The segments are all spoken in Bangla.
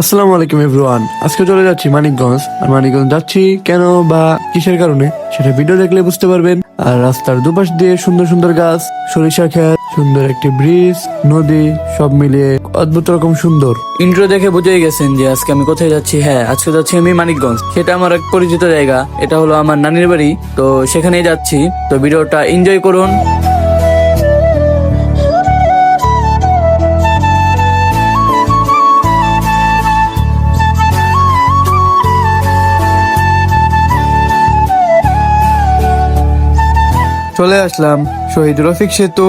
আসসালামু আলাইকুম এভরিওয়ান। আজকে চলে যাচ্ছি মানিকগঞ্জ। আর মানিকগঞ্জ যাচ্ছি কেন বা কিসের কারণে সেটা ভিডিও দেখলে বুঝতে পারবেন। আর রাস্তার দুপাশ দিয়ে সুন্দর সুন্দর গাছ, সরিষা খেত সুন্দর একটি ব্রিজ, নদী, সব মিলিয়ে অদ্ভুত রকম সুন্দর। ইন্ট্রো দেখে বুঝেই গেছেন যে আজকে আমি কোথায় যাচ্ছি। হ্যাঁ আজকে যাচ্ছি আমি মানিকগঞ্জ। সেটা আমার এক পরিচিত জায়গা। এটা হলো আমার নানির বাড়ি। তো সেখানেই যাচ্ছি। তো ভিডিওটা এনজয় করুন। চলে আসলাম। শহীদ রফিক সেতু,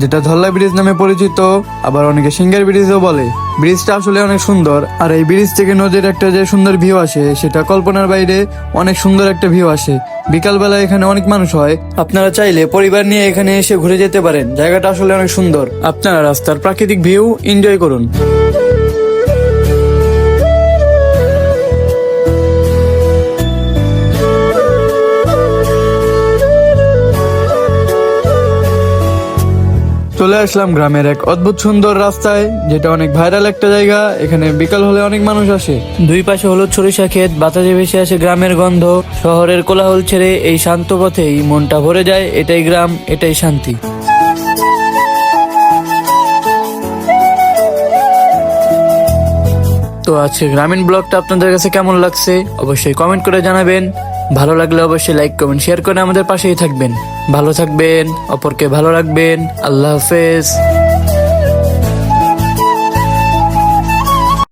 যেটা ধল্লা ব্রিজ নামে পরিচিত, আবার অনেকে সিঙ্গার ব্রিজও বলে। ব্রিজটা আসলে অনেক সুন্দর, আর এই ব্রিজ থেকে নদীর একটা যে সুন্দর ভিউ আসে, সেটা কল্পনার বাইরে অনেক সুন্দর একটা ভিউ আসে। বিকালবেলা এখানে অনেক মানুষ হয়, আপনারা চাইলে পরিবার নিয়ে এখানে এসে ঘুরে যেতে পারেন। জায়গাটা আসলে অনেক সুন্দর। আপনারা রাস্তার প্রাকৃতিক ভিউ এনজয় করুন। চলে আসলাম গ্রামের এক অদ্ভুত সুন্দর রাস্তায়, যেটা অনেক ভাইরাল একটা জায়গা। এখানে বিকাল হলে অনেক মানুষ আসে। দুই পাশে হলো সরিষা ক্ষেত, বাতাসে ভেসে আসে গ্রামের গন্ধ। শহরের কোলাহল ছেড়ে এই শান্ত পথেই মনটা ভরে যায়, এটাই গ্রাম, এটাই শান্তি। তো আজকে গ্রামীণ ব্লগটা আপনাদের কাছে কেমন লাগছে? অবশ্যই কমেন্ট করে জানাবেন। ভালো লাগলে অবশ্যই লাইক কমেন্ট শেয়ার করে আমাদের পাশেই থাকবেন। ভালো থাকবেন অপরকে ভালো রাখবেন আল্লাহ হাফেজ।